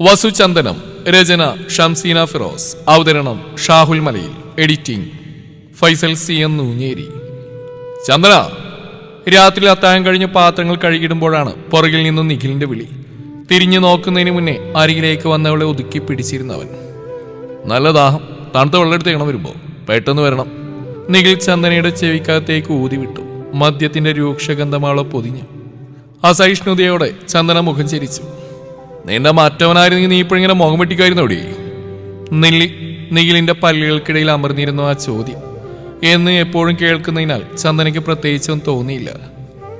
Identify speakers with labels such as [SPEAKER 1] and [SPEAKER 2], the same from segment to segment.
[SPEAKER 1] വസുചന്ദനം രചന ഷംസീന ഫിറോസ്. അവതരണം Shahul Malayil. Editing Faisal C N Noonjeri. Chandra രാത്രി അത്താഴം കഴിഞ്ഞ് പാത്രങ്ങൾ കഴുകിടുമ്പോഴാണ് പുറകിൽ നിന്നും നിഖിലിന്റെ വിളി. തിരിഞ്ഞു നോക്കുന്നതിന് മുന്നേ അരികിലേക്ക് വന്നവളെ ഒതുക്കി പിടിച്ചിരുന്നവൻ. നല്ല ദാഹം. തണുത്ത വെള്ളം ഇണം വരുമ്പോ? പെട്ടെന്ന് വരണം. നിഖിൽ ചന്ദനയുടെ ചെവിക്കകത്തേക്ക് ഊതി വിട്ടു മദ്യത്തിന്റെ രൂക്ഷഗന്ധമാളെ പൊതിഞ്ഞു. അസഹിഷ്ണുതയോടെ ചന്ദന മുഖം ചിരിച്ചു. നിന്റെ മറ്റവനായിരുന്നെങ്കിൽ നീ ഇപ്പോഴിങ്ങനെ മുഖം വെട്ടിക്കായിരുന്നോടി നെല്ലി നീലിന്റെ പല്ലുകൾക്കിടയിൽ അമർന്നിരുന്നു ആ ചോദ്യം. എന്ന് എപ്പോഴും കേൾക്കുന്നതിനാൽ ചന്ദനയ്ക്ക് പ്രത്യേകിച്ചൊന്നും തോന്നിയില്ല.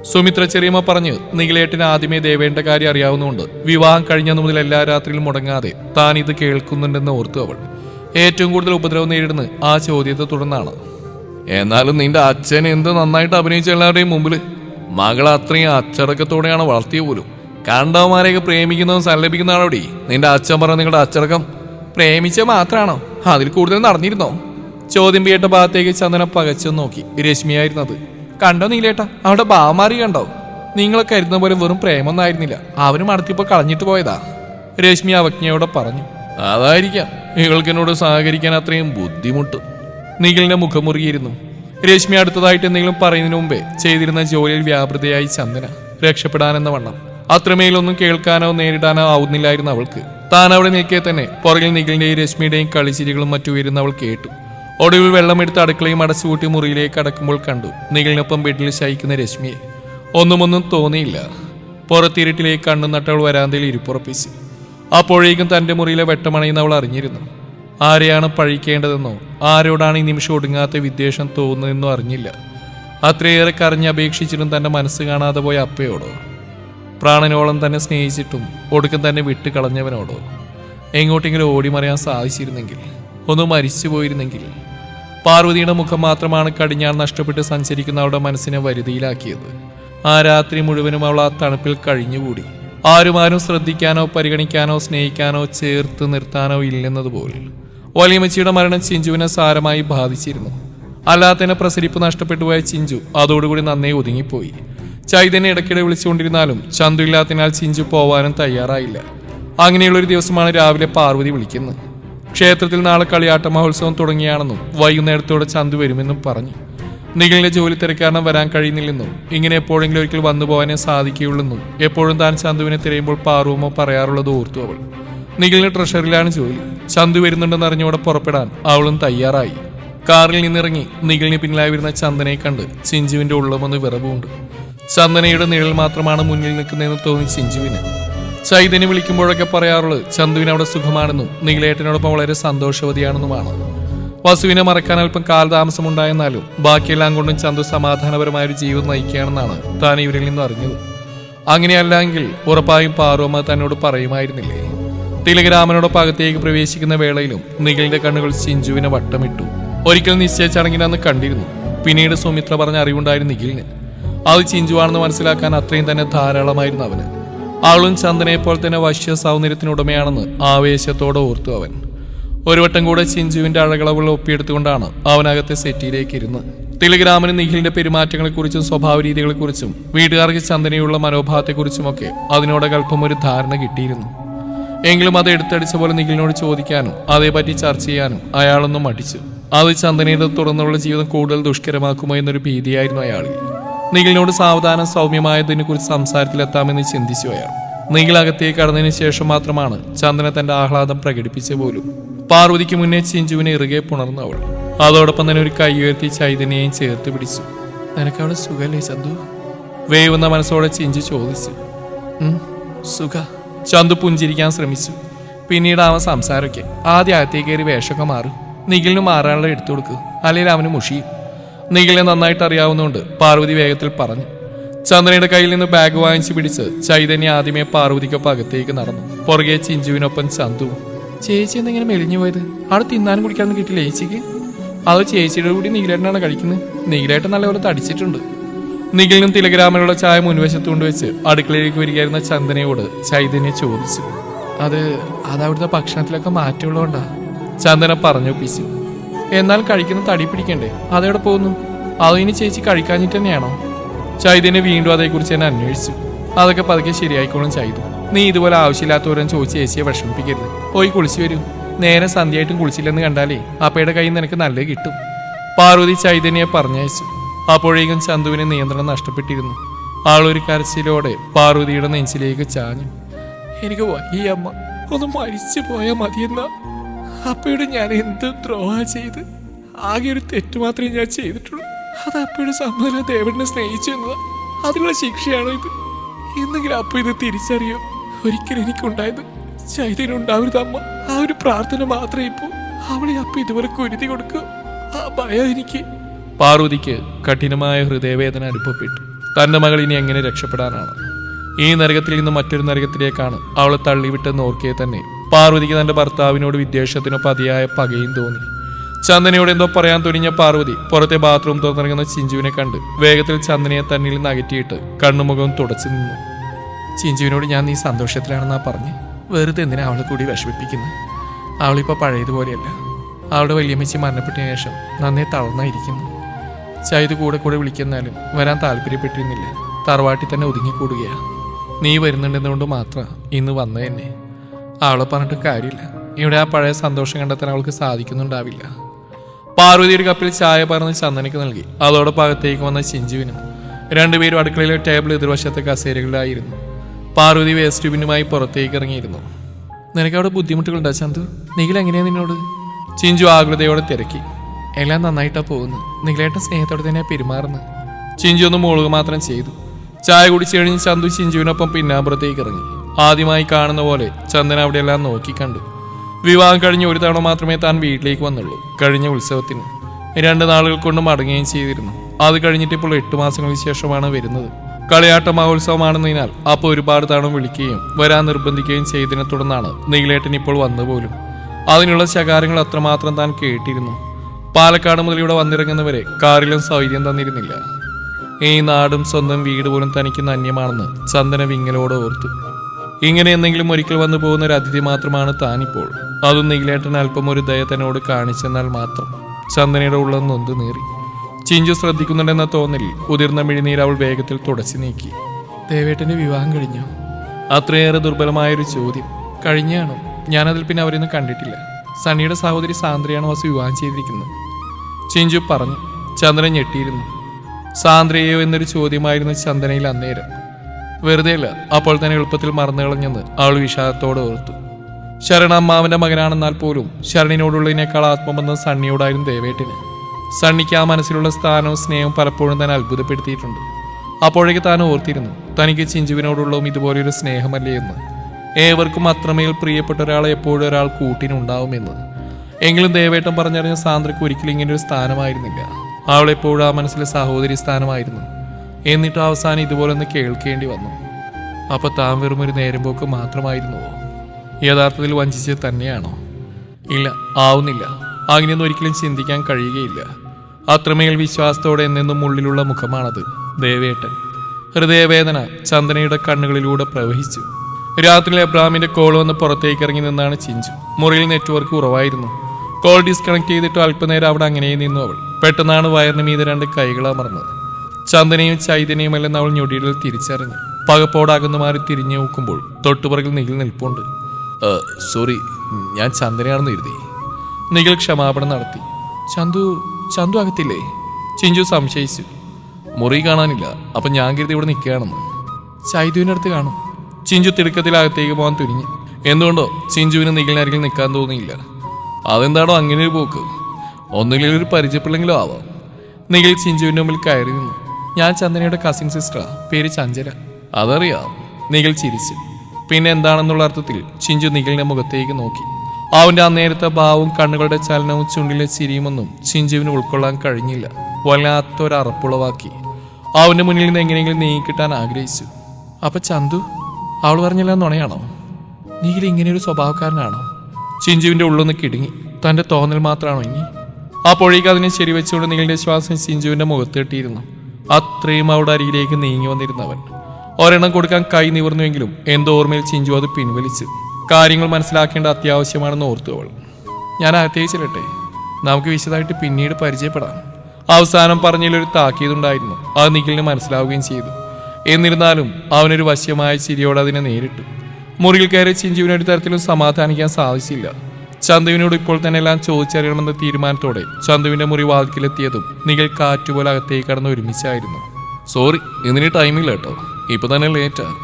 [SPEAKER 1] സുമിത്ര ചെറിയമ്മ പറഞ്ഞു നിഖിലേട്ടന് ആദ്യമേ ദേവേണ്ട കാര്യം അറിയാവുന്നതുകൊണ്ട് വിവാഹം കഴിഞ്ഞതു മുതൽ എല്ലാ രാത്രിയിലും മുടങ്ങാതെ താൻ ഇത് കേൾക്കുന്നുണ്ടെന്ന് ഓർത്തു അവൾ. ഏറ്റവും കൂടുതൽ ഉപദ്രവം നേരിടുന്ന ആ ചോദ്യത്തെ തുടർന്നാണ്. എന്നാലും നിന്റെ അച്ഛൻ എന്ത് നന്നായിട്ട് അഭിനയിച്ച എല്ലാവരുടെയും മുമ്പിൽ മകൾ അത്രയും അച്ചടക്കത്തോടെയാണ് വളർത്തിയ പോലും. കണ്ടവന്മാരെയൊക്കെ പ്രേമിക്കുന്നതും സല്ലപിക്കുന്നതാണോടി നിന്റെ അച്ഛൻ പറഞ്ഞ നിങ്ങളുടെ അച്ചടക്കം പ്രേമിച്ച മാത്രമാണോ? അതിൽ കൂടുതൽ നടന്നിരുന്നോ? ചോദ്യം കേട്ട ഭാഗത്തേക്ക് ചന്ദന പകച്ചു നോക്കി. രശ്മിയായിരുന്നത്. കണ്ടോ നീലേട്ട അവിടെ ബാമാറി കണ്ടോ? നിങ്ങളെ കരുതുന്ന പോലെ വെറും പ്രേമൊന്നായിരുന്നില്ല അവനും അടുത്തിപ്പോ കളഞ്ഞിട്ട് പോയതാ. രശ്മി അവജ്ഞയോടെ പറഞ്ഞു. അതായിരിക്കാം. ഇവൾക്ക് എന്നോട് സഹകരിക്കാൻ അത്രയും ബുദ്ധിമുട്ട്. നിഖിലിന്റെ മുഖം മുറുകിയിരുന്നു. രശ്മി അടുത്തതായിട്ട് എന്തെങ്കിലും പറയുന്നതിന് മുമ്പേ ചെയ്തിരുന്ന ജോലിയിൽ വ്യാപൃതയായി ചന്ദന. രക്ഷപ്പെടാനെന്ന വണ്ണം. അത്രമേലൊന്നും കേൾക്കാനോ നേരിടാനോ ആവുന്നില്ലായിരുന്നു അവൾക്ക്. താൻ അവിടെ നിൽക്കേ തന്നെ പുറകിൽ നിഖിലിന്റെയും രശ്മിയുടെയും കളിച്ചിരികളും മറ്റു ഉയരുന്ന അവൾ കേട്ടു. ഒടുവിൽ വെള്ളമെടുത്ത് അടുക്കളയും അടച്ചുകൂട്ടി മുറിയിലേക്ക് അടക്കുമ്പോൾ കണ്ടു നിഖിലിനൊപ്പം ബെഡിൽ ശയിക്കുന്ന രശ്മിയെ. ഒന്നുമൊന്നും തോന്നിയില്ല. പുറത്തിരുട്ടിലേക്ക് കണ്ണു നട്ടവൾ വരാന്തയിൽ ഇരിപ്പുറപ്പിച്ചു അപ്പോഴേക്കും തന്റെ മുറിയിലെ വെട്ടമണയെന്ന് അവൾ അറിഞ്ഞിരുന്നു. ആരെയാണ് പഴിക്കേണ്ടതെന്നോ ആരോടാണ് ഈ നിമിഷം ഒടുങ്ങാത്ത വിദ്വേഷം തോന്നുന്നതെന്നോ അറിഞ്ഞില്ല. അത്രയേറെ കറിഞ്ഞ് അപേക്ഷിച്ചിരുന്നു തന്റെ മനസ്സ് കാണാതെ പോയ അപ്പയോടോ. പ്രാണനോളം തന്നെ സ്നേഹിച്ചിട്ടും ഒടുക്കം തന്നെ വിട്ട് കളഞ്ഞവനോടോ എങ്ങോട്ടെങ്കിലും ഓടിമറിയാൻ സാധിച്ചിരുന്നെങ്കിൽ ഒന്ന് മരിച്ചു പോയിരുന്നെങ്കിൽ പാർവതിയുടെ മുഖം മാത്രമാണ് കടിഞ്ഞാൾ നഷ്ടപ്പെട്ട് സഞ്ചരിക്കുന്ന അവളുടെ മനസ്സിനെ വരുതിയിലാക്കിയത്. ആ രാത്രി മുഴുവനും അവൾ ആ തണുപ്പിൽ കഴിഞ്ഞുകൂടി. ആരും ആരും ശ്രദ്ധിക്കാനോ പരിഗണിക്കാനോ സ്നേഹിക്കാനോ ചേർത്ത് നിർത്താനോ ഇല്ലെന്നതുപോലെ വലിയമ്മച്ചിയുടെ മരണം ചിഞ്ചുവിനെ സാരമായി ബാധിച്ചിരുന്നു. അല്ലാതെ തന്നെ പ്രസരിപ്പ് നഷ്ടപ്പെട്ടു പോയ ചിഞ്ചു അതോടുകൂടി നന്നേ ഒതുങ്ങിപ്പോയി. ചൈതന്യ ഇടയ്ക്കിടെ വിളിച്ചുകൊണ്ടിരുന്നാലും ചന്തു ഇല്ലാത്തതിനാൽ ചിഞ്ചു പോവാനും തയ്യാറായില്ല. അങ്ങനെയുള്ള ഒരു ദിവസമാണ് രാവിലെ പാർവതി വിളിക്കുന്നത്. ക്ഷേത്രത്തിൽ നാളെ കളിയാട്ട മഹോത്സവം തുടങ്ങിയാണെന്നും വൈകുന്നേരത്തോടെ ചന്തു വരുമെന്നും പറഞ്ഞു. നിഖിലിന്റെ ജോലി തിരക്കാരണം വരാൻ കഴിയുന്നില്ലെന്നും ഇങ്ങനെ എപ്പോഴെങ്കിലും ഒരിക്കൽ വന്നു പോകാനേ സാധിക്കുകയുള്ളെന്നും എപ്പോഴും താൻ ചന്തുവിനെ തിരയുമ്പോൾ പാറുവമോ പറയാറുള്ളത് ഓർത്തു അവൾ. നിഖിലിന് ട്രഷറിലാണ് ജോലി. ചന്തു വരുന്നുണ്ടെന്ന് അറിഞ്ഞോടെ പുറപ്പെടാൻ അവളും തയ്യാറായി. കാറിൽ നിന്നിറങ്ങി നിഖിലിന് പിന്നിലായി വരുന്ന ചന്ദനെ കണ്ട് ചിഞ്ചുവിന്റെ ഉള്ളമൊന്ന് വിറവുണ്ട് ചന്ദനയുടെ നിഴൽ മാത്രമാണ് മുന്നിൽ നിൽക്കുന്നതെന്ന് തോന്നി ചിഞ്ചുവിന് ചൈതന്യ വിളിക്കുമ്പോഴൊക്കെ പറയാറുള്ളത് ചന്തുവിന് അവിടെ സുഖമാണെന്നും നീലേട്ടനോടൊപ്പം വളരെ സന്തോഷവതിയാണെന്നുമാണ്. വസുവിനെ മറക്കാൻ അല്പം കാലതാമസമുണ്ടായെന്നാലും ബാക്കിയെല്ലാം കൊണ്ടും ചന്തു സമാധാനപരമായ ഒരു ജീവിതം നയിക്കുകയാണെന്നാണ് താൻ ഇവരിൽ നിന്നും അറിഞ്ഞത്. അങ്ങനെയല്ലെങ്കിൽ ഉറപ്പായും പാറോമ തന്നോട് പറയുമായിരുന്നില്ലേ? തിലകരാമനോടൊപ്പം അകത്തേക്ക് പ്രവേശിക്കുന്ന വേളയിലും നിഖിലിന്റെ കണ്ണുകൾ ചിഞ്ചുവിനെ വട്ടമിട്ടു. ഒരിക്കൽ നിശ്ചയ ചടങ്ങിൽ അന്ന് കണ്ടിരുന്നു. പിന്നീട് സുമിത്ര പറഞ്ഞ അറിവുണ്ടായിരുന്നു നിഖിലിന്. അത് ചിഞ്ചുവാണെന്ന് മനസ്സിലാക്കാൻ അത്രയും തന്നെ ധാരാളമായിരുന്നു അവന്. അവളും ചന്ദനയെ പോലെ തന്നെ വശ്യ സൗന്ദര്യത്തിനുടമയാണെന്ന് ആവേശത്തോടെ ഓർത്തു അവൻ. ഒരു വട്ടം കൂടെ ചിഞ്ചുവിന്റെ അഴകളവുകൾ ഒപ്പിയെടുത്തുകൊണ്ടാണ് അവനകത്തെ സെറ്റിയിലേക്ക് ഇരുന്ന് തിലഗ്രാമന് നിഖിലിന്റെ പെരുമാറ്റങ്ങളെക്കുറിച്ചും സ്വഭാവ രീതികളെക്കുറിച്ചും വീട്ടുകാർക്ക് ചന്ദനയുള്ള മനോഭാവത്തെക്കുറിച്ചുമൊക്കെ അതിനോട് അല്പം ഒരു ധാരണ കിട്ടിയിരുന്നു. എങ്കിലും അത് എടുത്തടിച്ച പോലെ നിഖിലിനോട് ചോദിക്കാനും അതേപറ്റി ചർച്ച ചെയ്യാനും അയാളൊന്നും മടിച്ചു. അത് ചന്ദനയുടെ തുടർന്നുള്ള ജീവിതം കൂടുതൽ ദുഷ്കരമാക്കുമോ എന്നൊരു ഭീതിയായിരുന്നു അയാളിൽ. നിഖിലിനോട് സാവധാനം സൗമ്യമായതിനെ കുറിച്ച് സംസാരത്തിലെത്താമെന്ന് ചിന്തിച്ചു അയാൾ. നിഖിൽ അകത്തേക്ക് കടന്നതിന് ശേഷം മാത്രമാണ് ചന്ദന തന്റെ ആഹ്ലാദം പ്രകടിപ്പിച്ച പോലും. പാർവതിക്ക് മുന്നേ ചിഞ്ചുവിനെ ഇറുകെ പുണർന്നു അവൾ. അതോടൊപ്പം തന്നെ ഒരു കൈ ഉയർത്തി ചൈതന്യയും ചേർത്ത് പിടിച്ചു. നിനക്കവിടെ സുഖല്ലേ ചന്തു? വേവുന്ന മനസ്സോടെ ചിഞ്ചു ചോദിച്ചു. സുഖ. ചന്തു പുഞ്ചിരിക്കാൻ ശ്രമിച്ചു. പിന്നീട് അവൻ സംസാരമൊക്കെ ആദ്യം അകത്തേക്ക് വേഷമൊക്കെ മാറും. നിഖിലിന് മാറാനുള്ള എടുത്തു കൊടുക്കുക അല്ലെങ്കിൽ അവന് മുഷിയും. നിഖിലിനെ നന്നായിട്ട് അറിയാവുന്നതുകൊണ്ട് പാർവതി വേഗത്തിൽ പറഞ്ഞു. ചന്ദ്രയുടെ കയ്യിൽ നിന്ന് ബാഗ് വാങ്ങിച്ചു പിടിച്ച് ചൈതന്യ ആദ്യമേ പാർവതിക്കൊപ്പം അകത്തേക്ക് നടന്നു. പുറകെ ചിഞ്ചുവിനൊപ്പം ചന്തുവും ചേച്ചി എന്തെങ്കിലും മെലിഞ്ഞു പോയത്? അവിടെ തിന്നാനും കുടിക്കാൻ കിട്ടില്ല ചേച്ചിക്ക്? അത് ചേച്ചിയുടെ കൂടി നീലേട്ടനാണ് കഴിക്കുന്നത്. നീലേട്ടൻ നല്ലപോലെ തടിച്ചിട്ടുണ്ട്. നിഖിലിനും തിലഗ്രാമിലുള്ള ചായ മുൻവശത്ത് കൊണ്ടുവച്ച് അടുക്കളയിലേക്ക് വരികയായിരുന്ന ചന്ദനയോട് ചൈതന്യ ചോദിച്ചു. അത് അതവിടുത്തെ ഭക്ഷണത്തിലൊക്കെ മാറ്റമുള്ളതുകൊണ്ടാ? ചന്ദന പറഞ്ഞൊപ്പിച്ചു എന്നാൽ കഴിക്കുന്ന തടി പിടിക്കണ്ടേ? അതെവിടെ പോകുന്നു? അതിന് ചേച്ചി കഴിക്കാഞ്ഞിട്ട് തന്നെയാണോ? ചൈതന്യ വീണ്ടും അതേക്കുറിച്ച് എന്നെ അന്വേഷിച്ചു. അതൊക്കെ പതുക്കെ ശരിയായിക്കോളും ചെയ്തു നീ ഇതുപോലെ ആവശ്യമില്ലാത്തവരും ചോദിച്ച് ചേച്ചിയെ വിഷമിപ്പിക്കരുത്. പോയി കുളിച്ചു വരൂ. നേരെ സന്ധ്യയായിട്ടും കുളിച്ചില്ലെന്ന് കണ്ടാലേ അപ്പയുടെ കയ്യിൽ നിന്ന് നിനക്ക് നല്ലത് കിട്ടും. പാർവതി ചൈതന്യെ പറഞ്ഞയച്ചു. അപ്പോഴേക്കും ചന്തുവിന് നിയന്ത്രണം നഷ്ടപ്പെട്ടിരുന്നു. ആളൊരു കരച്ചിലോടെ പാർവതിയുടെ നെഞ്ചിലേക്ക് ചാഞ്ഞു. എനിക്ക് വയ്യ അമ്മ. ഒന്ന് മരിച്ചു പോയാൽ മതിയെന്ന. അപ്പയോട് ഞാൻ എന്ത് ദ്രോഹ ചെയ്ത്? ആകെ ഒരു തെറ്റ് മാത്രമേ ഞാൻ ചെയ്തിട്ടുള്ളൂ. അത് അപ്പയുടെ സമ്മതം ദേവനെ സ്നേഹിച്ചു എന്നതാ. അതിനുള്ള ശിക്ഷയാണോ ഇത്? എന്നെങ്കിലും അപ്പ ഇത് തിരിച്ചറിയോ? ഒരിക്കലും എനിക്കുണ്ടായത് ചൈതന്യം ഉണ്ടാവരുത് അമ്മ. ആ ഒരു പ്രാർത്ഥന മാത്രമേ ഇപ്പോ. അവളെ അപ്പ ഇതുവരെ കുരുതി കൊടുക്കുക. ആ ഭയം എനിക്ക്. പാർവതിക്ക് കഠിനമായ ഹൃദയവേദന അനുഭവപ്പെട്ടു. തന്റെ മകൾ ഇനി എങ്ങനെ രക്ഷപ്പെടാനാണ്? ഈ നരകത്തിൽ നിന്ന് മറ്റൊരു നരകത്തിലേക്കാണ് അവളെ തള്ളിവിട്ടെന്ന് ഓർക്കെ തന്നെ പാർവതിക്ക് തന്റെ ഭർത്താവിനോട് വിദ്വേഷത്തിനോ പതിയായ പകയും തോന്നി. ചന്ദനയോട് എന്തോ പറയാൻ തുനിഞ്ഞ പാർവതി പുറത്തെ ബാത്റൂം തുറന്നിറങ്ങുന്ന ചിഞ്ചുവിനെ കണ്ട് വേഗത്തിൽ ചന്ദനയെ തന്നിൽ നിന്ന് അകറ്റിയിട്ട് കണ്ണുമുഖം തുടച്ചു നിന്നു. ചിഞ്ചുവിനോട് ഞാൻ നീ സന്തോഷത്തിലാണെന്നാ പറഞ്ഞ് വെറുതെ എന്തിനാ അവളെ കൂടി വിഷമിപ്പിക്കുന്നത് അവളിപ്പോൾ പഴയതുപോലെയല്ല. അവളുടെ വല്യമ്മച്ചി മരണപ്പെട്ടതിന് ശേഷം നന്നേ തളർന്നായിരിക്കുന്നു. ചൈത് കൂടെ കൂടെ വിളിക്കുന്നാലും വരാൻ താല്പര്യപ്പെട്ടിരുന്നില്ല? തറവാട്ടിൽ തന്നെ ഒതുങ്ങിക്കൂടുകയാണ് നീ വരുന്നുണ്ടെന്നുകൊണ്ട് മാത്രം ഇന്ന് വന്നത് തന്നെ അവളെ പറഞ്ഞിട്ട് കാര്യമില്ല. ഇവിടെ ആ പഴയ സന്തോഷം കണ്ടെത്താൻ അവൾക്ക് സാധിക്കുന്നുണ്ടാവില്ല. പാർവതിയുടെ കപ്പിൽ ചായ പറഞ്ഞ് ചന്ദനയ്ക്ക് നൽകി. അതോടെ ഭാഗത്തേക്ക് വന്ന ചിഞ്ചുവിനും രണ്ടുപേരും അടുക്കളയിലെ ടേബിൾ എതിർവശത്തെ കസേരകളിലായിരുന്നു. പാർവതി വേസ്റ്റ് ട്യൂബിനുമായി പുറത്തേക്ക് ഇറങ്ങിയിരുന്നു. നിനക്ക് അവിടെ ബുദ്ധിമുട്ടുകളുണ്ടോ ചന്തു? നിഖിൽ എങ്ങനെയാ നിന്നോട്? ചിഞ്ചു ആകൃതയോടെ തിരക്കി. എല്ലാം നന്നായിട്ടാ പോകുന്നു നിഖിലേട്ട സ്നേഹത്തോടെ തന്നെ പെരുമാറുന്നു. ചിഞ്ചു ഒന്ന് മോളുക മാത്രം ചെയ്തു. ചായ കുടിച്ചു കഴിഞ്ഞ് ചന്തു ചിഞ്ചുവിനൊപ്പം പിന്നാമ്പുറത്തേക്ക് ഇറങ്ങി. ആദ്യമായി കാണുന്ന പോലെ ചന്ദന അവിടെയെല്ലാം നോക്കിക്കണ്ടു വിവാഹം കഴിഞ്ഞ് ഒരു തവണ മാത്രമേ താൻ വീട്ടിലേക്ക് വന്നുള്ളൂ. കഴിഞ്ഞ ഉത്സവത്തിന്. രണ്ട് നാളുകൾ കൊണ്ട് മടങ്ങുകയും ചെയ്തിരുന്നു. അത് കഴിഞ്ഞിട്ട് ഇപ്പോൾ എട്ട് മാസങ്ങൾക്ക് ശേഷമാണ് വരുന്നത്. കളിയാട്ട മഹോത്സവമാണെന്നതിനാൽ അപ്പോൾ ഒരുപാട് തവണ വിളിക്കുകയും വരാൻ നിർബന്ധിക്കുകയും ചെയ്തതിനെ തുടർന്നാണ് നീലേട്ടൻ ഇപ്പോൾ വന്നുപോലും അതിനുള്ള ശകാരങ്ങൾ അത്രമാത്രം താൻ കേട്ടിരുന്നു. പാലക്കാട് മുതൽ ഇവിടെ വന്നിറങ്ങുന്നവരെ കാറിലും സൗകര്യം തന്നിരുന്നില്ല. ഈ നാടും സ്വന്തം വീട് പോലും തനിക്ക് നന്യമാണെന്ന് ചന്ദന വിങ്ങലോട് ഓർത്തു. ഇങ്ങനെ എന്തെങ്കിലും ഒരിക്കൽ വന്നു പോകുന്ന ഒരു അതിഥി മാത്രമാണ് താനിപ്പോൾ. അതും നീലേട്ടൻ അല്പം ഒരു ദയ തന്നോട് കാണിച്ചെന്നാൽ മാത്രം. ചന്ദനയുടെ ഉള്ളം നൊന്ത് നീറി. ചിഞ്ചു ശ്രദ്ധിക്കുന്നുണ്ടെന്ന തോന്നൽ ഉതിർന്ന മിഴിനീർ അവൾ വേഗത്തിൽ തുടച്ചു നീക്കി. ദേവേട്ടന്റെ വിവാഹം കഴിഞ്ഞു? അത്രയേറെ ദുർബലമായൊരു ചോദ്യം. കഴിഞ്ഞാണോ? ഞാനതിൽ പിന്നെ അവരൊന്നും കണ്ടിട്ടില്ല. സണ്ണിയുടെ സഹോദരി സാന്ദ്രയാണ് വസു വിവാഹം ചെയ്തിരിക്കുന്നത്? ചിഞ്ചു പറഞ്ഞു. ചന്ദ്രൻ ഞെട്ടിയിരുന്നു. സാന്ദ്രയോ എന്നൊരു ചോദ്യമായിരുന്നു ചന്ദനയിൽ അന്നേരം. വെറുതെയല്ല അപ്പോൾ തന്നെ എളുപ്പത്തിൽ മറന്നു കളഞ്ഞെന്ന് അവൾ വിഷാദത്തോടെ ഓർത്തു. ശരണ അമ്മാവിന്റെ മകനാണെന്നാൽ പോലും ശരണിനോടുള്ളതിനേക്കാൾ ആത്മബന്ധം സണ്ണിയോടായിരുന്നു ദേവേട്ടിന് സണ്ണിക്ക് ആ മനസ്സിലുള്ള സ്ഥാനവും സ്നേഹവും പലപ്പോഴും തന്നെ അത്ഭുതപ്പെടുത്തിയിട്ടുണ്ട്. അപ്പോഴേക്ക് താൻ ഓർത്തിരുന്നു തനിക്ക് ചിഞ്ചുവിനോടുള്ളതും ഇതുപോലെയൊരു സ്നേഹമല്ലേ എന്ന്. ഏവർക്കും അത്രമേൽ പ്രിയപ്പെട്ട ഒരാളെ എപ്പോഴും ഒരാൾ കൂട്ടിനുണ്ടാവുമെന്ന്. എങ്കിലും ദേവേട്ടൻ പറഞ്ഞറിഞ്ഞ സാന്ദ്രയ്ക്ക് ഒരിക്കലും ഇങ്ങനെ ഒരു സ്ഥാനമായിരുന്നില്ല അവളെപ്പോഴും ആ മനസ്സിലെ സഹോദരി സ്ഥാനമായിരുന്നു. എന്നിട്ട് അവസാനം ഇതുപോലൊന്ന് കേൾക്കേണ്ടി വന്നു. അപ്പോൾ താൻ വെറും ഒരു നേരം പോക്ക് മാത്രമായിരുന്നുവോ യഥാർത്ഥത്തിൽ വഞ്ചിച്ചത് തന്നെയാണോ? ഇല്ല ആവുന്നില്ല. അങ്ങനെയൊന്നും ഒരിക്കലും ചിന്തിക്കാൻ കഴിയുകയില്ല. അത്രമേൽ വിശ്വാസത്തോടെ എന്നെന്നും ഉള്ളിലുള്ള മുഖമാണത്. ദേവേട്ടൻ. ഹൃദയവേദന ചന്ദനയുടെ കണ്ണുകളിലൂടെ പ്രവഹിച്ചു. രാത്രി എബ്രാമിന്റെ കോൾ വന്ന് പുറത്തേക്ക് ഇറങ്ങി നിന്നാണ് ചിഞ്ചു. മുറിയിൽ നെറ്റ്വർക്ക് കുറവായിരുന്നു. കോൾ ഡിസ്കണക്ട് ചെയ്തിട്ട് അല്പനേരം അവിടെ അങ്ങനെ നിന്നു അവൾ. പെട്ടെന്നാണ് വയറിന് മീതെ രണ്ട് കൈകൾ അമർന്നത്. ചന്ദനയും ചൈതന്യവുമെല്ലാം അവൾ ഞൊടിയിടൽ തിരിച്ചറിഞ്ഞു. പകപ്പോടാകുന്ന മാറി തിരിഞ്ഞു നോക്കുമ്പോൾ തൊട്ടുപുറകിൽ നിഖിൽ നിൽപ്പുണ്ട്. സോറി ഞാൻ ചന്ദനയാണെന്ന് എഴുതി നിഖിൽ ക്ഷമാപണം നടത്തി. ചന്തു ചന്തു അകത്തില്ലേ? ചിഞ്ചു സംശയിച്ചു. മുറി കാണാനില്ല അപ്പൊ ഞാൻ കരുതി ഇവിടെ നിൽക്കുകയാണെന്ന്. ചൈതുവിന്റെ അടുത്ത് കാണും. ചിഞ്ചു തിടുക്കത്തിൽ അകത്തേക്ക് പോകാൻ തുനിഞ്ഞു. എന്തുകൊണ്ടോ? ചിഞ്ചുവിന് നിഖിലിനരികിൽ നിൽക്കാൻ തോന്നിയില്ല. അതെന്താണോ അങ്ങനെ ഒരു പോക്ക്? ഒന്നുകിൽ ഒരു പരിചയപ്പെടെങ്കിലോ ആവാം. നിഖിൽ ചിഞ്ചുവിന്റെ മുമ്പിൽ കയറി നിന്നു. ഞാൻ ചന്ദനയുടെ കസിൻ സിസ്റ്ററാ പേര് ചഞ്ചല. അതറിയാം. നിഖിൽ ചിരിച്ചു. പിന്നെ എന്താണെന്നുള്ള അർത്ഥത്തിൽ ചിഞ്ചു നിഖിലിന്റെ മുഖത്തേക്ക് നോക്കി. അവന്റെ നേരത്തെ ഭാവവും കണ്ണുകളുടെ ചലനവും ചുണ്ടിലെ ചിരിയുമൊന്നും ചിഞ്ചുവിന് ഉൾക്കൊള്ളാൻ കഴിഞ്ഞില്ല. വല്ലാത്തൊരറപ്പുളവാക്കി അവന്റെ മുന്നിൽ നിന്ന് എങ്ങനെയെങ്കിലും നീങ്ങിക്കിട്ടാൻ ആഗ്രഹിച്ചു. അപ്പൊ ചന്തു അവൾ പറഞ്ഞില്ല നുണയാണോ? നീയിൽ ഇങ്ങനെയൊരു സ്വഭാവക്കാരനാണോ? ചിഞ്ചുവിന്റെ ഉള്ളൊന്ന് കിടുങ്ങി. തന്റെ തോന്നൽ മാത്രമാണോ ഇനി? അപ്പോഴേക്ക് അതിനെ ശരിവെച്ചുകൊണ്ട് നിങ്ങളുടെ ശ്വാസം ചിഞ്ചുവിന്റെ മുഖത്ത് കെട്ടിയിരുന്നു അത്രയും അവിടെ അരിയിലേക്ക് നീങ്ങി വന്നിരുന്നവൻ. ഒരെണ്ണം കൊടുക്കാൻ കൈ നിവർന്നുവെങ്കിലും എന്തോ ഓർമ്മയിൽ ചിഞ്ചു അത് പിൻവലിച്ച്. കാര്യങ്ങൾ മനസ്സിലാക്കേണ്ട അത്യാവശ്യമാണെന്ന് ഓർത്തു അവൾ. ഞാൻ അകത്തേക്ക് നമുക്ക് വിശദമായിട്ട് പിന്നീട് പരിചയപ്പെടാം. അവസാനം പറഞ്ഞതിലൊരു താക്കീതുണ്ടായിരുന്നു. അത് നിഖിലിന് മനസ്സിലാവുകയും ചെയ്തു. എന്നിരുന്നാലും അവനൊരു വശ്യമായ ചിരിയോടെ അതിനെ നേരിട്ടു. മുറിയിൽ കയറി ചിഞ്ചുവിനൊരു തരത്തിലും സമാധാനിക്കാൻ സാധിച്ചില്ല. ചന്തുവിനോട് ഇപ്പോൾ തന്നെ എല്ലാം ചോദിച്ചറിയണമെന്ന തീരുമാനത്തോടെ ചന്തുവിന്റെ മുറി വാതിക്കിലെത്തിയതും നിഖിൽ കാറ്റുപോലെ അകത്തേക്ക് കടന്ന് ഒരുമിച്ചായിരുന്നു. സോറി ഇതിന് ടൈമില്ല കേട്ടോ. ഇപ്പൊ തന്നെ ലേറ്റാ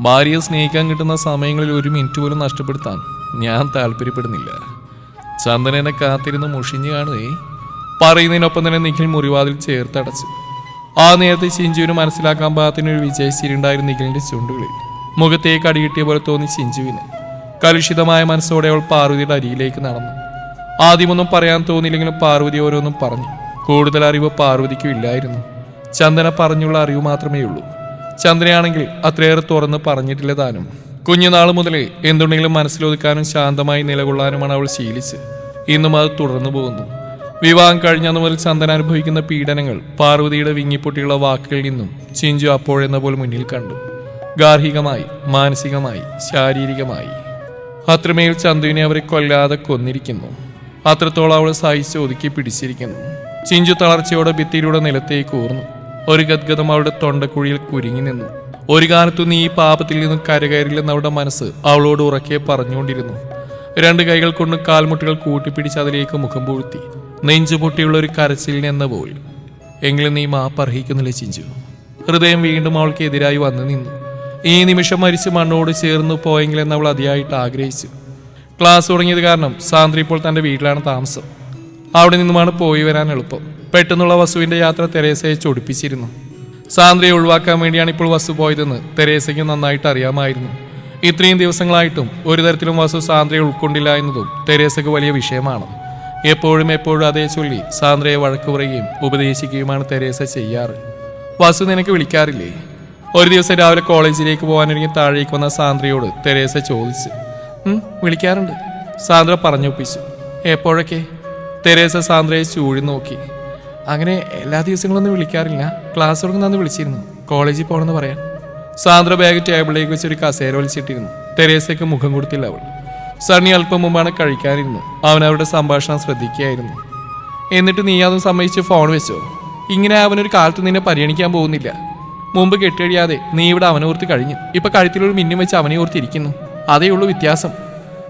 [SPEAKER 1] ഭാര്യയെ സ്നേഹിക്കാൻ കിട്ടുന്ന സമയങ്ങളിൽ ഒരു മിനിറ്റ് പോലും നഷ്ടപ്പെടുത്താൻ ഞാൻ താല്പര്യപ്പെടുന്നില്ല. ചന്ദനനെ കാത്തിരുന്ന് മുഷിഞ്ഞു കാണുകയെ പറയുന്നതിനൊപ്പം തന്നെ നിഖിൽ മുറിവാതിൽ ചേർത്തടച്ചു ആ നേരത്തെ ചിഞ്ചുവിന് മനസ്സിലാക്കാൻ പാകത്തിനൊരു വിജയശിരുണ്ടായിരുന്നു നിഖിലിന്റെ ചുണ്ടുകളിൽ. മുഖത്തേക്ക് അടികിട്ടിയ പോലെ തോന്നി ചിഞ്ചുവിന്. കലുഷിതമായ മനസ്സോടെ അവൾ പാർവതിയുടെ അരിയിലേക്ക് നടന്നു. ആദ്യമൊന്നും പറയാൻ തോന്നിയില്ലെങ്കിലും പാർവതി ഓരോന്നും പറഞ്ഞു. കൂടുതൽ അറിവ് പാർവതിക്കും ഇല്ലായിരുന്നു. ചന്ദന പറഞ്ഞുള്ള അറിവ് മാത്രമേ ഉള്ളൂ. ചന്ദ്രയാണെങ്കിൽ അത്രയേറെ തുറന്ന് പറഞ്ഞിട്ടില്ല താനും. കുഞ്ഞുനാൾ മുതലേ എന്തുണ്ടെങ്കിലും മനസ്സിലൊതുക്കാനും ശാന്തമായി നിലകൊള്ളാനുമാണ് അവൾ ശീലിച്ച്. ഇന്നും അത് തുടർന്നു പോകുന്നു. വിവാഹം കഴിഞ്ഞന്നു മുതൽ ചന്ദന അനുഭവിക്കുന്ന പീഡനങ്ങൾ പാർവതിയുടെ വിങ്ങിപ്പൊട്ടിയുള്ള വാക്കുകളിൽ നിന്നും ചിഞ്ചു അപ്പോഴെന്ന പോലെ മുന്നിൽ കണ്ടു. ഗാർഹികമായി മാനസികമായി ശാരീരികമായി. അത്രമേൽ ചന്തുവിനെ അവരെ കൊല്ലാതെ കൊന്നിരിക്കുന്നു. അത്രത്തോളം അവൾ സഹിച്ച് ഒതുക്കി പിടിച്ചിരിക്കുന്നു. ചിഞ്ചു തളർച്ചയോടെ ഭിത്തിയിലൂടെ നിലത്തേക്ക് ഊർന്നു. ഒരു ഗദ്ഗതം അവളുടെ തൊണ്ടക്കുഴിയിൽ കുരുങ്ങി നിന്നു. ഒരു കാലത്തു നീ ഈ പാപത്തിൽ നിന്നും കരകയറില്ലെന്ന് അവളുടെ മനസ്സ് അവളോട് ഉറക്കെ പറഞ്ഞുകൊണ്ടിരുന്നു. രണ്ട് കൈകൾ കൊണ്ട് കാൽമുട്ടുകൾ കൂട്ടിപ്പിടിച്ച് അതിലേക്ക് മുഖം പൂഴ്ത്തി. നെഞ്ചു പൊട്ടിയുള്ള ഒരു കരച്ചിലിന് എന്ന എങ്കിലും നീ മാപ്പർഹിക്കുന്നില്ല ചിഞ്ചു? ഹൃദയം വീണ്ടും അവൾക്ക് എതിരായി വന്നു നിന്നു. ഈ നിമിഷം മരിച്ച് മണ്ണോട് ചേർന്ന് പോയെങ്കിലെന്ന് അവൾ അതിയായിട്ട് ആഗ്രഹിച്ചു. ക്ലാസ് തുടങ്ങിയത് കാരണം സാന്ദ്രി ഇപ്പോൾ തന്റെ വീട്ടിലാണ് താമസം. അവിടെ നിന്നുമാണ് പോയി വരാൻ എളുപ്പം. പെട്ടെന്നുള്ള വസുവിന്റെ യാത്ര തെരേസയെ ചൊടിപ്പിച്ചിരുന്നു. സാന്ദ്രയെ ഒഴിവാക്കാൻ വേണ്ടിയാണ് ഇപ്പോൾ വസു പോയതെന്ന് തെരേസയ്ക്ക് നന്നായിട്ട് അറിയാമായിരുന്നു. ഇത്രയും ദിവസങ്ങളായിട്ടും ഒരു തരത്തിലും വസു സാന്ദ്രയെ ഉൾക്കൊണ്ടില്ല എന്നതും തെരേസയ്ക്ക് വലിയ വിഷയമാണ്. എപ്പോഴും എപ്പോഴും അതേ ചൊല്ലി സാന്ദ്രയെ വഴക്കു പറയുകയും ഉപദേശിക്കുകയുമാണ് തെരേസ ചെയ്യാറ്. വസു നിനക്ക് വിളിക്കാറില്ലേ? ഒരു ദിവസം രാവിലെ കോളേജിലേക്ക് പോകാനൊരുങ്ങി താഴേക്ക് വന്ന സാന്ദ്രയോട് തെരേസ ചോദിച്ചു "ഉം, വിളിക്കാറുണ്ട്. സാന്ദ്ര പറഞ്ഞൊപ്പിച്ചു എപ്പോഴൊക്കെ? തെരേസ സാന്ദ്രയെ ചൂഴി നോക്കി അങ്ങനെ എല്ലാ ദിവസങ്ങളൊന്നും വിളിക്കാറില്ല. ക്ലാസ് തുടങ്ങുന്ന വിളിച്ചിരുന്നു. കോളേജിൽ പോകണമെന്ന് പറയാൻ. സാന്ദ്ര ബാഗ് ടേബിളിലേക്ക് വെച്ചൊരു കസേര വലിച്ചിട്ടിരുന്നു. തെരേസയ്ക്ക് മുഖം കൊടുത്തില്ല അവൾ. സണ്ണി അല്പം മുമ്പാണ് കഴിക്കാനിരുന്നു. അവൻ അവരുടെ സംഭാഷണം ശ്രദ്ധിക്കുകയായിരുന്നു. എന്നിട്ട് നീ അതും സമ്മതിച്ച് ഫോൺ വെച്ചോ. ഇങ്ങനെ അവനൊരു കാലത്ത് നിന്നെ പരിഗണിക്കാൻ പോകുന്നില്ല. മുമ്പ് കെട്ടിയടിയാതെ നീ ഇവിടെ അവനോർത്തി കഴിഞ്ഞു. ഇപ്പൊ കഴുത്തിലൊരു മിന്നും വെച്ച് അവനെ ഓർത്തിരിക്കുന്നു. അതേ ഉള്ളൂ വ്യത്യാസം.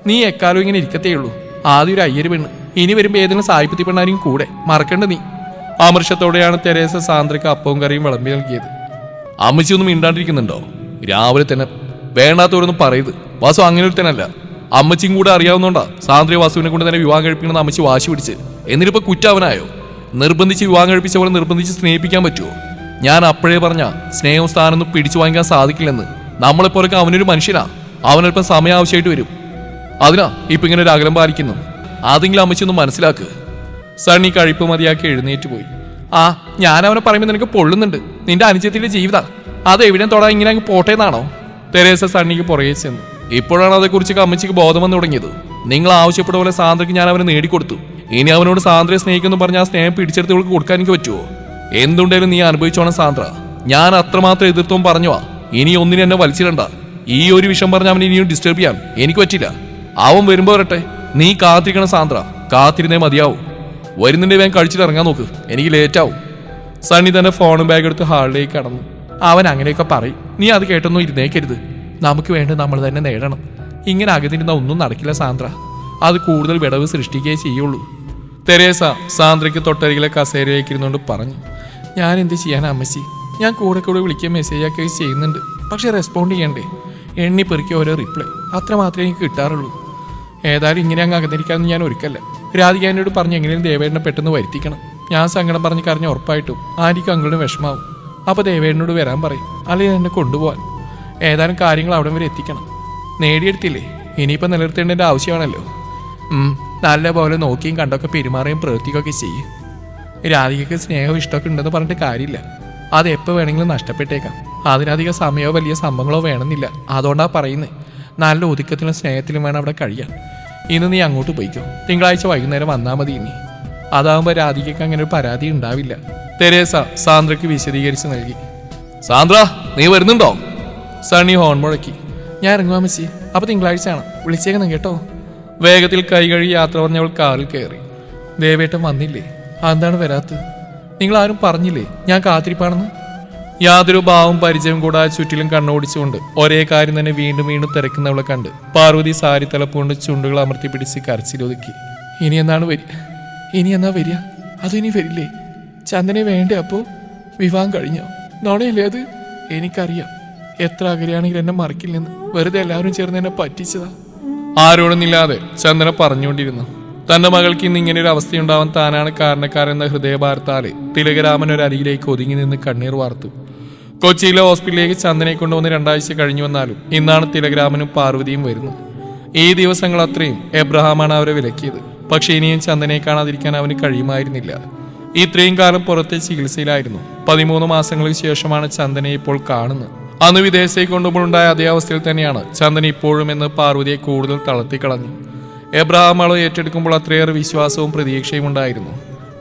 [SPEAKER 1] നീ എക്കാലം ഇങ്ങനെ ഇരിക്കത്തേ ഉള്ളൂ ആദ്യം ഒരു അയ്യര് പെണ്ണ്. ഇനി വരുമ്പോ ഏതെങ്കിലും സായിപ്പത്തി പെണ്ണാരും കൂടെ. മറക്കണ്ട നീ. ആമർഷത്തോടെയാണ് തെരേസ സാന്ദ്രയ്ക്ക് അപ്പവും കറിയും വിളമ്പി നൽകിയത്. അമ്മച്ചി ഒന്നും മിണ്ടാണ്ടിരിക്കുന്നുണ്ടോ? രാവിലെ തന്നെ. വേണ്ടാത്തവരൊന്നും പറയത് വാസു അങ്ങനെ ഒരു തന്നെയല്ല അമ്മച്ചിയും കൂടെ അറിയാവുന്നോണ്ടാ സാന്ദ്രിയ വാസുവിനെ കൊണ്ട് തന്നെ വിവാഹം കഴിപ്പിക്കണമെന്ന് അമ്മച്ചി വാശി പിടിച്ച്. എന്നിട്ടിപ്പോ കുറ്റാവനായോ നിർബന്ധിച്ച് വിവാഹം കഴിപ്പിച്ച പോലെ നിർബന്ധിച്ച് സ്നേഹിപ്പിക്കാൻ പറ്റുമോ ഞാൻ അപ്പോഴേ പറഞ്ഞ സ്നേഹവും സ്ഥാനമൊന്നും പിടിച്ചു വാങ്ങിക്കാൻ സാധിക്കില്ലെന്ന്. നമ്മളെപ്പോലൊക്കെ അവനൊരു മനുഷ്യനാ. അവനൽപ്പം സമയം ആവശ്യമായിട്ട് വരും. അതിനാ ഇപ്പൊ ഇങ്ങനെ ഒരു അകലം പാലിക്കുന്നു. അതെങ്കിലും അമ്മച്ചി ഒന്ന് മനസ്സിലാക്ക്. സണ്ണി കഴിപ്പ് മതിയാക്കി എഴുന്നേറ്റ് പോയി. ആ ഞാൻ അവനെ പറയുമ്പോൾ നിനക്ക് പൊള്ളുന്നുണ്ട്. നിന്റെ അനുജത്തിന്റെ ജീവിത. അത് എവിടെ തൊടാ ഇങ്ങനെ അങ്ങ് പോട്ടേന്നാണോ? തെരേസ സണ്ണിക്ക് പുറകെ ചെന്നു. ഇപ്പോഴാണ് അതേക്കുറിച്ച് അമ്മച്ചിക്ക് ബോധം വന്നു തുടങ്ങിയത്. നിങ്ങൾ ആവശ്യപ്പെട്ട പോലെ സാന്ദ്രയ്ക്ക് ഞാൻ അവനെ നേടിക്കൊടുത്തു. ഇനി അവനോട് സാന്ദ്രയെ സ്നേഹിക്കുന്നു പറഞ്ഞാൽ ആ സ്നേഹം പിടിച്ചെടുത്ത് ഇവൾക്ക് കൊടുക്കാൻ എനിക്ക് പറ്റുമോ എന്തുണ്ടേലും നീ അനുഭവിച്ചോണം സാന്ദ്ര. ഞാൻ അത്രമാത്രം എതിർത്തും പറഞ്ഞുവാ. ഇനി ഒന്നിനും എന്നെ വലിച്ചിടണ്ട. ഈ ഒരു വിഷം പറഞ്ഞ അവൻ ഇനിയും ഡിസ്റ്റർബ് ചെയ്യാൻ എനിക്ക് പറ്റില്ല. അവൻ വരുമ്പോ വരട്ടെ. നീ കാത്തിരിക്കണം സാന്ദ്ര. കാത്തിരുന്നേ മതിയാവും. വരുന്നുണ്ടെ വേഗം കഴിച്ചിട്ട് ഇറങ്ങാൻ നോക്ക്. എനിക്ക് ലേറ്റ് ആവും. സണ്ണി തന്നെ ഫോണും ബാഗ് എടുത്ത് ഹാളിലേക്ക് കടന്നു. അവൻ അങ്ങനെയൊക്കെ പറയും. നീ അത് കേട്ടൊന്നും ഇരുന്നേക്കരുത്. നമുക്ക് വേണ്ടത് നമ്മൾ തന്നെ നേടണം. ഇങ്ങനെ അകതിരുന്ന ഒന്നും നടക്കില്ല സാന്ദ്ര. അത് കൂടുതൽ വിടവ് സൃഷ്ടിക്കുകയേ ചെയ്യുള്ളൂ. തെരേസ സാന്ദ്രയ്ക്ക് തൊട്ടരികിലെ കസേരയിലേക്ക് ഇരുന്നുകൊണ്ട് പറഞ്ഞു. ഞാൻ എന്ത് ചെയ്യാൻ അമ്മച്ചി? ഞാൻ കൂടെ കൂടെ വിളിക്കുകയും മെസ്സേജ് ആക്കുകയും ചെയ്യുന്നുണ്ട്. പക്ഷെ റെസ്പോണ്ട് ചെയ്യണ്ടേ? എണ്ണി പെറുക്കിയ ഓരോ റിപ്ലൈ അത്ര മാത്രമേ എനിക്ക് കിട്ടാറുള്ളൂ. ഏതായാലും ഇങ്ങനെ അങ്ങ് അകന്നിരിക്കാമെന്ന് ഞാൻ ഒരുക്കല്ല. രാധിക എന്നോട് പറഞ്ഞ് എങ്ങനെയും ദേവേടിനെ പെട്ടെന്ന് വരുത്തിക്കണം. ഞാൻ സങ്കടം പറഞ്ഞ് കരഞ്ഞ് ഉറപ്പായിട്ടും ആരിക്കും അങ്കിളും വിഷമാവും. അപ്പോൾ ദേവേടിനോട് വരാൻ പറയും. അല്ലെങ്കിൽ എന്നെ കൊണ്ടുപോകാൻ ഏതായാലും കാര്യങ്ങൾ അവിടെ വരെ എത്തിക്കണം. നേടിയെടുത്തില്ലേ? ഇനിയിപ്പോൾ നിലനിർത്തേണ്ടതിന്റെ ആവശ്യമാണല്ലോ. നല്ല പോലെ നോക്കിയും കണ്ടൊക്കെ പെരുമാറുകയും പ്രവർത്തിക്കുകയൊക്കെ ചെയ്യും. രാധികയ്ക്ക് സ്നേഹവും ഇഷ്ടമൊക്കെ ഉണ്ടെന്ന് പറഞ്ഞിട്ട് കാര്യമില്ല. അത് എപ്പോൾ വേണമെങ്കിലും നഷ്ടപ്പെട്ടേക്കാം. അതിനധികം സമയമോ വലിയ സംഭവങ്ങളോ വേണമെന്നില്ല. അതുകൊണ്ടാണ് പറയുന്നത് നല്ല ഒതുക്കത്തിലും സ്നേഹത്തിലും വേണം അവിടെ കഴിയാൻ. ഇന്ന് നീ അങ്ങോട്ട് പോയിക്കോ. തിങ്കളാഴ്ച വൈകുന്നേരം വന്നാൽ മതി ഇനി. അതാകുമ്പോൾ രാധികയ്ക്ക് അങ്ങനെ ഒരു പരാതി ഉണ്ടാവില്ല. തെരേസ സാന്ദ്രയ്ക്ക് വിശദീകരിച്ച് നൽകി. സാന്ദ്ര നീ വരുന്നുണ്ടോ? സണ്ണി ഹോൺ മുഴക്കി. ഞാൻ ഇറങ്ങുവാ മിസ്സി. അപ്പൊ തിങ്കളാഴ്ചയാണ് വിളിച്ചേക്കണം കേട്ടോ. വേഗത്തിൽ കൈ കഴുകി യാത്ര പറഞ്ഞവൾ കാറിൽ കയറി. ദേവേട്ടൻ വന്നില്ലേ? അതെന്താണ് വരാത്തത്? നിങ്ങൾ ആരും പറഞ്ഞില്ലേ? ഞാൻ കാത്തിരിപ്പാണെന്ന്? യാതൊരു ഭാവം പരിചയം കൂടാതെ ചുറ്റിലും കണ്ണോടിച്ചുകൊണ്ട് ഒരേ കാര്യം തന്നെ വീണ്ടും വീണ്ടും തിരക്കുന്നവളെ കണ്ട് പാർവതി സാരി തലപ്പുകൊണ്ട് ചുണ്ടുകൾ അമർത്തി പിടിച്ച് കരച്ചിലൊതുക്കി ഇനി എന്നാണ് വരിക ഇനി എന്നാ വരിക? അതിനി വരില്ലേ? ചന്ദനെ വേണ്ടേ അപ്പോ? വിവാഹം കഴിഞ്ഞോ? നോണയല്ലേ അത്? എനിക്കറിയാം. എത്ര അകലെയാണെങ്കിൽ എന്നെ മറക്കില്ലെന്ന്. വെറുതെ എല്ലാവരും ചേർന്ന് എന്നെ പറ്റിച്ചതാ. ആരോടൊന്നില്ലാതെ ചന്ദന പറഞ്ഞുകൊണ്ടിരുന്നു. തന്റെ മകൾക്ക് ഇന്ന് ഇങ്ങനെ ഒരു അവസ്ഥയുണ്ടാവാൻ താനാണ് കാരണക്കാരെന്ന ഹൃദയഭാരത്താലെ തിലകരാമൻ ഒരു അരികിലേക്ക് ഒതുങ്ങി നിന്ന് കണ്ണീർ വാർത്തു. കൊച്ചിയിലെ ഹോസ്പിറ്റലിലേക്ക് ചന്ദനെ കൊണ്ടുവന്ന് രണ്ടാഴ്ച കഴിഞ്ഞു വന്നാലും ഇന്നാണ് തിലകരാമനും പാർവതിയും വരുന്നത്. ഈ ദിവസങ്ങൾ അത്രയും എബ്രഹാമാണ് അവരെ വിലക്കിയത്. പക്ഷേ ഇനിയും ചന്ദനെ കാണാതിരിക്കാൻ അവന് കഴിയുമായിരുന്നില്ല. ഇത്രയും കാലം പുറത്തെ ചികിത്സയിലായിരുന്നു. പതിമൂന്ന് മാസങ്ങൾക്ക് ശേഷമാണ് ചന്ദനെ ഇപ്പോൾ കാണുന്നത്. അന്ന് വിദേശത്തേക്ക് കൊണ്ടുപോയി ഉണ്ടായ അതേ അവസ്ഥയിൽ തന്നെയാണ് ചന്ദൻ ഇപ്പോഴും എന്ന് പാർവതിയെ കൂടുതൽ തളർത്തിക്കളഞ്ഞു എബ്രഹാം അളവ് ഏറ്റെടുക്കുമ്പോൾ അത്രയേറെ വിശ്വാസവും പ്രതീക്ഷയും ഉണ്ടായിരുന്നു.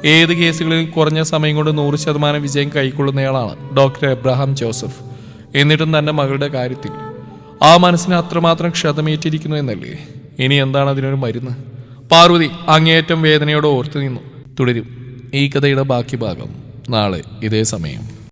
[SPEAKER 1] ഏത് കേസുകളിൽ കുറഞ്ഞ സമയം കൊണ്ട് നൂറ് ശതമാനം വിജയം കൈക്കൊള്ളുന്നയാളാണ് ഡോക്ടർ എബ്രഹാം ജോസഫ്. എന്നിട്ടും തന്റെ മകളുടെ കാര്യത്തിൽ ആ മനസ്സിന് അത്രമാത്രം ക്ഷതമേറ്റിരിക്കുന്നു എന്നല്ലേ? ഇനി എന്താണ് അതിനൊരു മരുന്ന്? പാർവതി അങ്ങേയറ്റം വേദനയോടെ ഓർത്തു നിന്നു. തുടരും. ഈ കഥയുടെ ബാക്കി ഭാഗം നാളെ ഇതേ സമയം.